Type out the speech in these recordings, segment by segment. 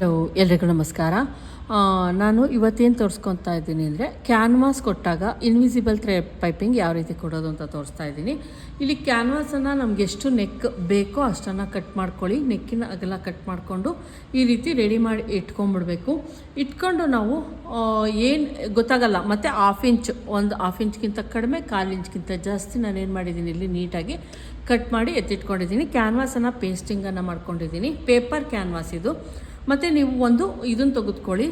Hello ಎಲ್ರಿಗೂ ನಮಸ್ಕಾರ. ನಾನು ಇವತ್ತೇನು ತೋರಿಸ್ಕೊತಾ ಇದ್ದೀನಿ ಅಂದರೆ ಕ್ಯಾನ್ವಾಸ್ ಕೊಟ್ಟಾಗ ಇನ್ವಿಸಿಬಲ್ ಥ್ರೆ ಪೈಪಿಂಗ್ ಯಾವ ರೀತಿ ಕೊಡೋದು ಅಂತ ತೋರಿಸ್ತಾ ಇದ್ದೀನಿ. ಇಲ್ಲಿ ಕ್ಯಾನ್ವಾಸನ್ನು ನಮ್ಗೆ ಎಷ್ಟು ನೆಕ್ ಬೇಕೋ ಅಷ್ಟನ್ನು ಕಟ್ ಮಾಡ್ಕೊಳ್ಳಿ. ನೆಕ್ಕಿನ ಅಗಲ ಕಟ್ ಮಾಡಿಕೊಂಡು ಈ ರೀತಿ ರೆಡಿ ಮಾಡಿ ಇಟ್ಕೊಂಡ್ಬಿಡ್ಬೇಕು. ಇಟ್ಕೊಂಡು ನಾವು ಏನು ಗೊತ್ತಾಗಲ್ಲ, ಮತ್ತು ಹಾಫ್ ಇಂಚ್ ಒಂದು ಹಾಫ್ ಇಂಚ್ಗಿಂತ ಕಡಿಮೆ, ಕಾಲು ಇಂಚ್ಗಿಂತ ಜಾಸ್ತಿ ನಾನು ಏನು ಮಾಡಿದ್ದೀನಿ ಇಲ್ಲಿ ನೀಟಾಗಿ ಕಟ್ ಮಾಡಿ ಎತ್ತಿಟ್ಕೊಂಡಿದ್ದೀನಿ. ಕ್ಯಾನ್ವಾಸನ್ನು ಪೇಸ್ಟಿಂಗನ್ನು ಮಾಡ್ಕೊಂಡಿದ್ದೀನಿ. ಪೇಪರ್ ಕ್ಯಾನ್ವಾಸ್ ಇದು. ಮತ್ತು ನೀವು ಒಂದು ಇದನ್ನು ತೆಗೆದುಕೊಳ್ಳಿ.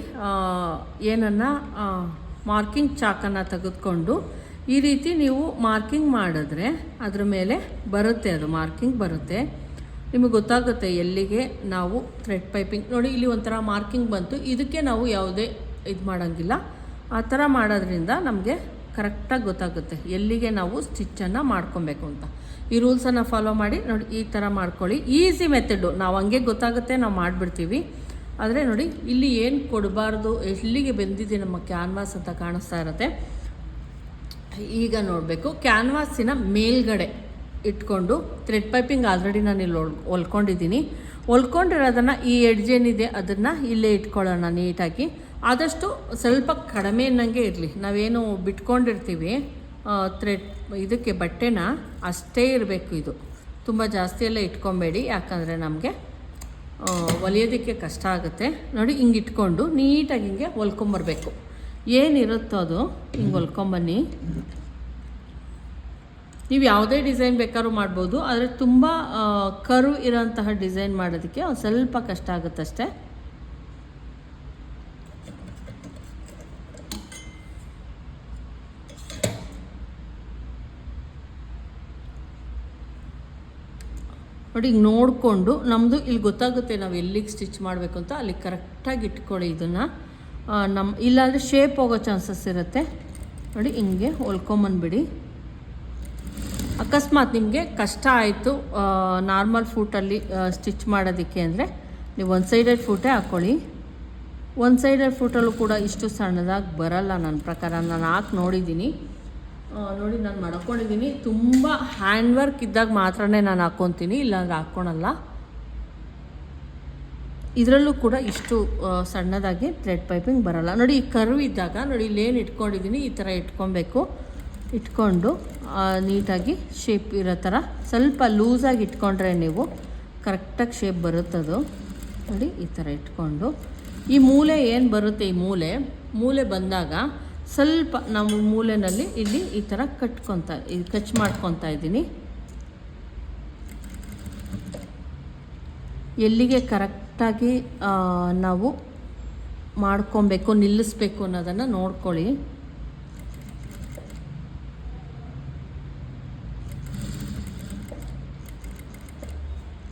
ಏನನ್ನು? ಮಾರ್ಕಿಂಗ್ ಚಾಕನ್ನು ತೆಗೆದುಕೊಂಡು ಈ ರೀತಿ ನೀವು ಮಾರ್ಕಿಂಗ್ ಮಾಡಿದ್ರೆ ಅದ್ರ ಮೇಲೆ ಬರುತ್ತೆ ಅದು, ಮಾರ್ಕಿಂಗ್ ಬರುತ್ತೆ. ನಿಮಗೆ ಗೊತ್ತಾಗುತ್ತೆ ಎಲ್ಲಿಗೆ ನಾವು ಥ್ರೆಡ್ ಪೈಪಿಂಗ್ ನೋಡಿ, ಇಲ್ಲಿ ಒಂಥರ ಮಾರ್ಕಿಂಗ್ ಬಂತು. ಇದಕ್ಕೆ ನಾವು ಯಾವುದೇ ಇದು ಮಾಡೋಂಗಿಲ್ಲ. ಆ ಥರ ಮಾಡೋದ್ರಿಂದ ನಮಗೆ ಕರೆಕ್ಟಾಗಿ ಗೊತ್ತಾಗುತ್ತೆ ಎಲ್ಲಿಗೆ ನಾವು ಸ್ಟಿಚ್ಚನ್ನು ಮಾಡ್ಕೊಬೇಕು ಅಂತ. ಈ ರೂಲ್ಸನ್ನು ಫಾಲೋ ಮಾಡಿ ನೋಡಿ, ಈ ಥರ ಮಾಡ್ಕೊಳ್ಳಿ. ಈಸಿ ಮೆಥಡು ನಾವು ಹಂಗೆ ಗೊತ್ತಾಗುತ್ತೆ, ನಾವು ಮಾಡಿಬಿಡ್ತೀವಿ. ಆದರೆ ನೋಡಿ, ಇಲ್ಲಿ ಏನು ಕೊಡಬಾರ್ದು, ಎಲ್ಲಿಗೆ ಬೆಂದಿದೆ ನಮ್ಮ ಕ್ಯಾನ್ವಾಸ್ ಅಂತ ಕಾಣಿಸ್ತಾ ಇರುತ್ತೆ. ಈಗ ನೋಡಬೇಕು ಕ್ಯಾನ್ವಾಸಿನ ಮೇಲ್ಗಡೆ ಇಟ್ಕೊಂಡು ಥ್ರೆಡ್ ಪೈಪಿಂಗ್ ಆಲ್ರೆಡಿ ನಾನು ಇಲ್ಲಿ ಹೊಲ್ ಹೊಲ್ಕೊಂಡಿದ್ದೀನಿ ಹೊಲ್ಕೊಂಡಿರೋದನ್ನು ಈ ಎಡ್ಜ್ ಏನಿದೆ ಅದನ್ನು ಇಲ್ಲೇ ಇಟ್ಕೊಳ್ಳೋಣ ನೀಟಾಗಿ. ಆದಷ್ಟು ಸ್ವಲ್ಪ ಕಡಿಮೆ ಅನ್ನಂಗೆ ಇರಲಿ. ನಾವೇನು ಬಿಟ್ಕೊಂಡಿರ್ತೀವಿ ಥ್ರೆಡ್ ಇದಕ್ಕೆ ಬಟ್ಟೆನ, ಅಷ್ಟೇ ಇರಬೇಕು ಇದು. ತುಂಬ ಜಾಸ್ತಿ ಎಲ್ಲ ಇಟ್ಕೊಬೇಡಿ, ಯಾಕಂದರೆ ನಮಗೆ ಹೊಲಿಯೋದಕ್ಕೆ ಕಷ್ಟ ಆಗುತ್ತೆ. ನೋಡಿ, ಹಿಂಗೆ ಇಟ್ಕೊಂಡು ನೀಟಾಗಿ ಹಿಂಗೆ ಹೊಲ್ಕೊಂಬರ್ಬೇಕು ಏನಿರುತ್ತೋ ಅದು ಹಿಂಗೆ ಹೊಲ್ಕೊಂಬನ್ನಿ ನೀವು ಯಾವುದೇ ಡಿಸೈನ್ ಬೇಕಾದ್ರೂ ಮಾಡ್ಬೋದು, ಆದರೆ ತುಂಬ ಕರು ಇರೋಂತಹ ಡಿಸೈನ್ ಮಾಡೋದಕ್ಕೆ ಒಂದು ಸ್ವಲ್ಪ ಕಷ್ಟ ಆಗುತ್ತಷ್ಟೇ. ನೋಡಿ ಈಗ ನೋಡಿಕೊಂಡು ನಮ್ಮದು ಇಲ್ಲಿ ಗೊತ್ತಾಗುತ್ತೆ ನಾವು ಎಲ್ಲಿಗೆ ಸ್ಟಿಚ್ ಮಾಡಬೇಕು ಅಂತ. ಅಲ್ಲಿ ಕರೆಕ್ಟಾಗಿ ಇಟ್ಕೊಳ್ಳಿ ಇದನ್ನು. ನಮ್ಮ ಇಲ್ಲಾಂದರೆ ಶೇಪ್ ಹೋಗೋ ಚಾನ್ಸಸ್ ಇರುತ್ತೆ. ನೋಡಿ, ಹಿಂಗೆ ಹೊಲ್ಕೊಂಬಂದ್ಬಿಡಿ. ಅಕಸ್ಮಾತ್ ನಿಮಗೆ ಕಷ್ಟ ಆಯಿತು ನಾರ್ಮಲ್ ಫೂಟಲ್ಲಿ ಸ್ಟಿಚ್ ಮಾಡೋದಕ್ಕೆ ಅಂದರೆ ನೀವು ಒಂದು ಸೈಡೆಡ್ ಫೂಟೇ ಹಾಕ್ಕೊಳ್ಳಿ ಒಂದು ಸೈಡೆಡ್ ಫೂಟಲ್ಲೂ ಕೂಡ ಇಷ್ಟು ಸಣ್ಣದಾಗಿ ಬರಲ್ಲ. ನನ್ನ ಪ್ರಕಾರ ನಾನು ಹಾಕಿ ನೋಡಿದ್ದೀನಿ ನೋಡಿ, ನಾನು ಮಾಡ್ಕೊಂಡಿದ್ದೀನಿ ತುಂಬ ಹ್ಯಾಂಡ್ ವರ್ಕ್ ಇದ್ದಾಗ ಮಾತ್ರನೇ ನಾನು ಹಾಕ್ಕೊತೀನಿ ಇಲ್ಲಾಂದ್ರೆ ಹಾಕ್ಕೊಳಲ್ಲ ಇದರಲ್ಲೂ ಕೂಡ ಇಷ್ಟು ಸಣ್ಣದಾಗಿ ಥ್ರೆಡ್ ಪೈಪಿಂಗ್ ಬರಲ್ಲ. ನೋಡಿ, ಈ ಕರ್ವ್ ಇದ್ದಾಗ, ನೋಡಿ ಇಲ್ಲೇನು ಇಟ್ಕೊಂಡಿದ್ದೀನಿ ಈ ಥರ ಇಟ್ಕೊಬೇಕು. ಇಟ್ಕೊಂಡು ನೀಟಾಗಿ ಶೇಪ್ ಇರೋ ಥರ ಸ್ವಲ್ಪ ಲೂಸಾಗಿ ಇಟ್ಕೊಂಡ್ರೆ ನೀವು ಕರೆಕ್ಟಾಗಿ ಶೇಪ್ ಬರುತ್ತದು ನೋಡಿ, ಈ ಥರ ಇಟ್ಕೊಂಡು. ಈ ಮೂಲೆ ಏನು ಬರುತ್ತೆ, ಈ ಮೂಲೆ? ಮೂಲೆ ಬಂದಾಗ ಸ್ವಲ್ಪ ನಾವು ಮೂಲೆಯಲ್ಲಿ ಇಲ್ಲಿ ಈ ಥರ ಕಟ್ಕೊತ ಕಚ್ ಮಾಡ್ಕೊತಾ ಇದ್ದೀನಿ. ಎಲ್ಲಿಗೆ ಕರೆಕ್ಟಾಗಿ ನಾವು ಮಾಡ್ಕೊಬೇಕು ನಿಲ್ಲಿಸ್ಬೇಕು ಅನ್ನೋದನ್ನು ನೋಡ್ಕೊಳ್ಳಿ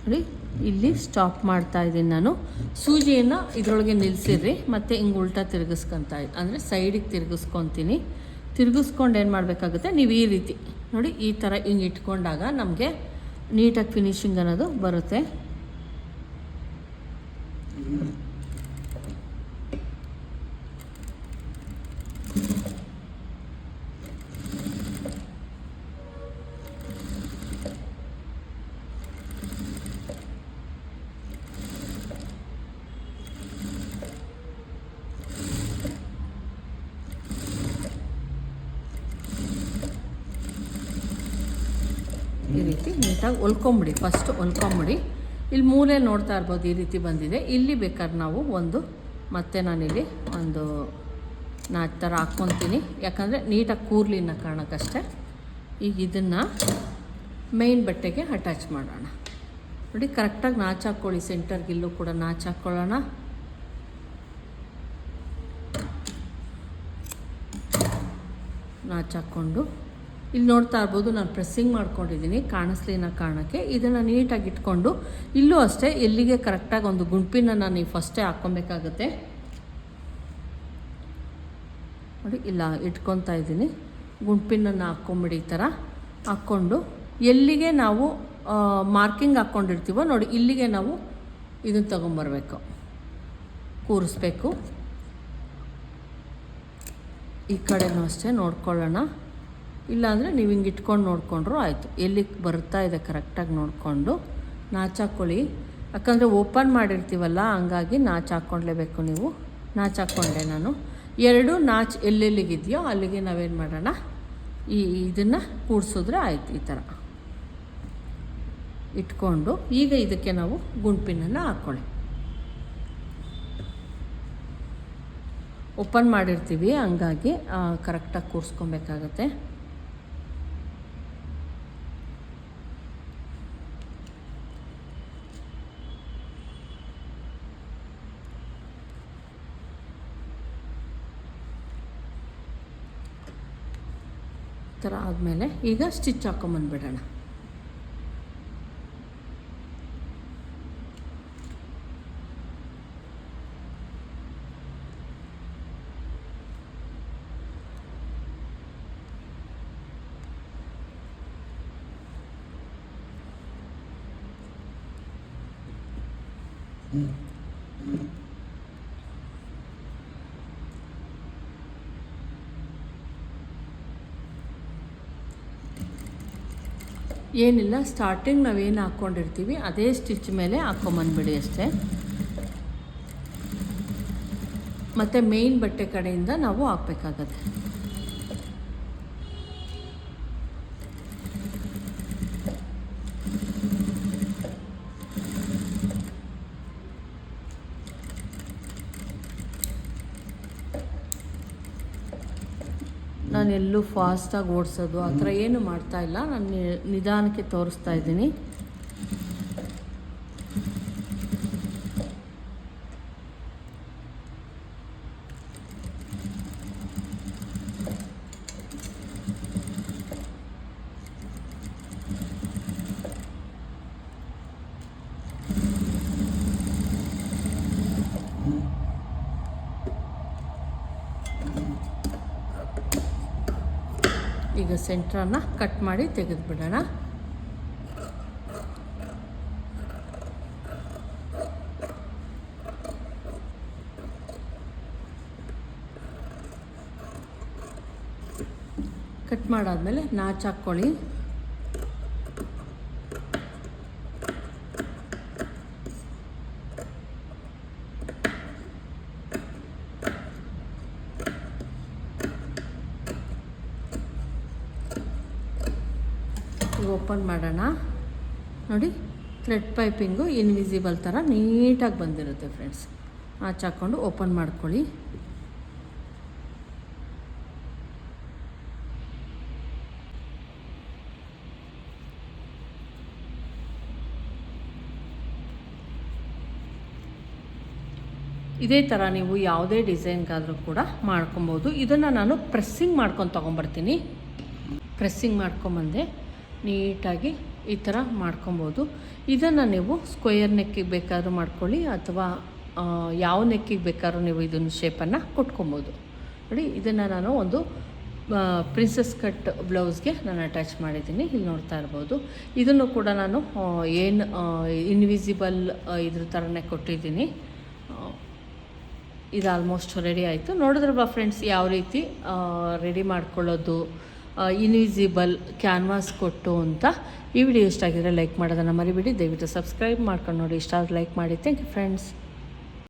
ನೋಡಿ ಇಲ್ಲಿ ಸ್ಟಾಪ್ ಮಾಡ್ತಾ ಇದ್ದೀನಿ ನಾನು. ಸೂಜಿಯನ್ನು ಇದರೊಳಗೆ ನಿಲ್ಲಿಸಿರಿ ಮತ್ತು ಹಿಂಗೆ ಉಲ್ಟಾ ತಿರುಗಿಸ್ಕೊತಾ ಅಂದರೆ ಸೈಡಿಗೆ ತಿರುಗಿಸ್ಕೊತೀನಿ. ತಿರುಗಿಸ್ಕೊಂಡು ಏನು ಮಾಡಬೇಕಾಗುತ್ತೆ, ನೀವು ಈ ರೀತಿ ನೋಡಿ, ಈ ಥರ ಹಿಂಗೆ ಇಟ್ಕೊಂಡಾಗ ನಮಗೆ ನೀಟಾಗಿ ಫಿನಿಶಿಂಗ್ ಅನ್ನೋದು ಬರುತ್ತೆ ಈ ರೀತಿ ನೀಟಾಗಿ ಹೊಲ್ಕೊಂಬಿಡಿ ಫಸ್ಟ್ ಹೊಲ್ಕೊಂಬಿಡಿ ಇಲ್ಲಿ ಮೂಲೆ ನೋಡ್ತಾ ಇರ್ಬೋದು ಈ ರೀತಿ ಬಂದಿದೆ. ಇಲ್ಲಿ ಬೇಕಾದ್ರೆ ನಾವು ಒಂದು ಮತ್ತೆ ನಾನಿಲ್ಲಿ ಒಂದು ನಾ ಥರ ಹಾಕ್ಕೊತೀನಿ. ಯಾಕಂದರೆ ನೀಟಾಗಿ ಕೂರ್ಲಿ ಅನ್ನೋ ಕಾರಣಕ್ಕಷ್ಟೇ. ಈಗ ಇದನ್ನು ಮೇಯ್ನ್ ಬಟ್ಟೆಗೆ ಅಟ್ಯಾಚ್ ಮಾಡೋಣ. ನೋಡಿ, ಕರೆಕ್ಟಾಗಿ ನಾಚ್ ಹಾಕ್ಕೊಳ್ಳಿ. ಸೆಂಟರ್ಗೆ ಇಲ್ಲೂ ಕೂಡ ನಾಚ್ ಹಾಕ್ಕೊಳ್ಳೋಣ. ನಾಚ್ ಹಾಕ್ಕೊಂಡು ಇಲ್ಲಿ ನೋಡ್ತಾ ಇರ್ಬೋದು, ನಾನು ಪ್ರೆಸ್ಸಿಂಗ್ ಮಾಡ್ಕೊಂಡಿದ್ದೀನಿ ಕಾಣಿಸ್ಲಿನ ಕಾರಣಕ್ಕೆ. ಇದನ್ನು ನೀಟಾಗಿ ಇಟ್ಕೊಂಡು, ಇಲ್ಲೂ ಅಷ್ಟೇ, ಎಲ್ಲಿಗೆ ಕರೆಕ್ಟಾಗಿ ಒಂದು ಗುಂಪಿನ ನೀವು ಫಸ್ಟೇ ಹಾಕ್ಕೊಬೇಕಾಗತ್ತೆ. ನೋಡಿ, ಇಲ್ಲ ಇಟ್ಕೊತಾ ಇದ್ದೀನಿ. ಗುಂಪಿನನ್ನು ಹಾಕ್ಕೊಂಬಿಡಿ ಈ ಥರ ಹಾಕ್ಕೊಂಡು, ಎಲ್ಲಿಗೆ ನಾವು ಮಾರ್ಕಿಂಗ್ ಹಾಕ್ಕೊಂಡಿರ್ತೀವೋ, ನೋಡಿ, ಇಲ್ಲಿಗೆ ನಾವು ಇದನ್ನು ತೊಗೊಂಬರ್ಬೇಕು. ಕೂರಿಸ್ಬೇಕು. ಈ ಕಡೆನೂ ಅಷ್ಟೇ ನೋಡ್ಕೊಳ್ಳೋಣ. ಇಲ್ಲಾಂದರೆ ನೀವು ಹಿಂಗೆ ಇಟ್ಕೊಂಡು ನೋಡಿಕೊಂಡ್ರೂ ಆಯಿತು. ಎಲ್ಲಿಗೆ ಬರ್ತಾ ಇದೆ ಕರೆಕ್ಟಾಗಿ ನೋಡಿಕೊಂಡು ನಾಚಾಕೊಳ್ಳಿ ಯಾಕಂದರೆ ಓಪನ್ ಮಾಡಿರ್ತೀವಲ್ಲ, ಹಂಗಾಗಿ ನಾಚ್ ಹಾಕ್ಕೊಂಡ್ಲೇಬೇಕು ನೀವು. ನಾಚ್ ಹಾಕ್ಕೊಂಡೆ ನಾನು. ಎರಡು ನಾಚ್ ಎಲ್ಲೆಲ್ಲಿಗಿದೆಯೋ ಅಲ್ಲಿಗೆ ನಾವೇನು ಮಾಡೋಣ? ಈ ಇದನ್ನು ಕೂಡಿಸಿದ್ರೆ ಆಯಿತು ಈ ಥರ ಇಟ್ಕೊಂಡು ಈಗ ಇದಕ್ಕೆ ನಾವು ಗುಂಪಿನನ್ನು ಹಾಕ್ಕೊಳ್ಳಿ ಓಪನ್ ಮಾಡಿರ್ತೀವಿ, ಹಂಗಾಗಿ ಕರೆಕ್ಟಾಗಿ ಕೂರಿಸ್ಕೊಬೇಕಾಗತ್ತೆ ಥರ ಆದಮೇಲೆ ಈಗ ಸ್ಟಿಚ್ ಹಾಕೊಂಬಂದ್ಬಿಡೋಣ ಏನಿಲ್ಲ ಸ್ಟಾರ್ಟಿಂಗ್ ನಾವೇನು ಹಾಕ್ಕೊಂಡಿರ್ತೀವಿ ಅದೇ ಸ್ಟಿಚ್ ಮೇಲೆ ಹಾಕ್ಕೊಂಬಂದ್ಬಿಡಿ ಅಷ್ಟೇ. ಮತ್ತು ಮೇಯ್ನ್ ಬಟ್ಟೆ ಕಡೆಯಿಂದ ನಾವು ಹಾಕ್ಬೇಕಾಗತ್ತೆ. ನಾನು ಎಲ್ಲೂ ಫಾಸ್ಟಾಗಿ ಓಡಿಸೋದು ಆ ಥರ ಏನು ಮಾಡ್ತಾ ಇಲ್ಲ. ನಾನು ನಿಧಾನಕ್ಕೆ ತೋರಿಸ್ತಾ ಇದ್ದೀನಿ. ಈಗ ಸೆಂಟ್ರನ್ನು ಕಟ್ ಮಾಡಿ ತೆಗೆದುಬಿಡೋಣ. ಕಟ್ ಮಾಡಾದ್ಮೇಲೆ ನಾಚ್ ಹಾಕ್ಕೊಳ್ಳಿ. ಓಪನ್ ಮಾಡೋಣ. ನೋಡಿ ಥ್ರೆಡ್ ಪೈಪಿಂಗು ಇನ್ವಿಸಿಬಲ್ ಥರ ನೀಟಾಗಿ ಬಂದಿರುತ್ತೆ ಫ್ರೆಂಡ್ಸ್ ಆಚೆ ಹಾಕ್ಕೊಂಡು ಓಪನ್ ಮಾಡ್ಕೊಳ್ಳಿ. ಇದೇ ಥರ ನೀವು ಯಾವುದೇ ಡಿಸೈನ್ಗಾದರೂ ಕೂಡ ಮಾಡ್ಕೊಬೋದು. ಇದನ್ನು ನಾನು ಪ್ರೆಸ್ಸಿಂಗ್ ಮಾಡ್ಕೊಂಡು ತೊಗೊಂಬರ್ತೀನಿ ಪ್ರೆಸ್ಸಿಂಗ್ ಮಾಡ್ಕೊಂಬಂದೆ. ನೀಟಾಗಿ ಈ ಥರ ಮಾಡ್ಕೊಬೋದು. ಇದನ್ನು ನೀವು ಸ್ಕ್ವೇರ್ ನೆಕ್ಕಿಗೆ ಬೇಕಾದ್ರೂ ಮಾಡ್ಕೊಳ್ಳಿ ಅಥವಾ ಯಾವ ನೆಕ್ಕಿಗೆ ಬೇಕಾದ್ರೂ ನೀವು ಇದನ್ನು ಶೇಪನ್ನು ಕೊಟ್ಕೊಬೋದು. ನೋಡಿ, ಇದನ್ನು ನಾನು ಒಂದು ಪ್ರಿನ್ಸಸ್ ಕಟ್ ಬ್ಲೌಸ್ಗೆ ನಾನು ಅಟ್ಯಾಚ್ ಮಾಡಿದ್ದೀನಿ. ಇಲ್ಲಿ ನೋಡ್ತಾ ಇರ್ಬೋದು. ಇದನ್ನು ಕೂಡ ನಾನು ಏನು ಇನ್ವಿಸಿಬಲ್ ಇದ್ರ ಥರನೇ ಕೊಟ್ಟಿದ್ದೀನಿ. ಇದು ಆಲ್ಮೋಸ್ಟ್ ರೆಡಿ ಆಯಿತು. ನೋಡಿದ್ರಲ್ವ ಫ್ರೆಂಡ್ಸ್ ಯಾವ ರೀತಿ ರೆಡಿ ಮಾಡ್ಕೊಳ್ಳೋದು? ಇನ್ವಿಸಿಬಲ್ ಕ್ಯಾನ್ವಾಸ್ ಕೊಟ್ಟು ಅಂತ ಈ ವಿಡಿಯೋ ಇಷ್ಟ ಆಗಿದ್ರೆ ಲೈಕ್ ಮಾಡೋದನ್ನು ಮರಿಬೇಡಿ. ದಯವಿಟ್ಟು ಸಬ್ಸ್ಕ್ರೈಬ್ ಮಾಡ್ಕೊಂಡು ನೋಡಿ. ಇಷ್ಟ ಆದರೆ ಲೈಕ್ ಮಾಡಿ. Thank you friends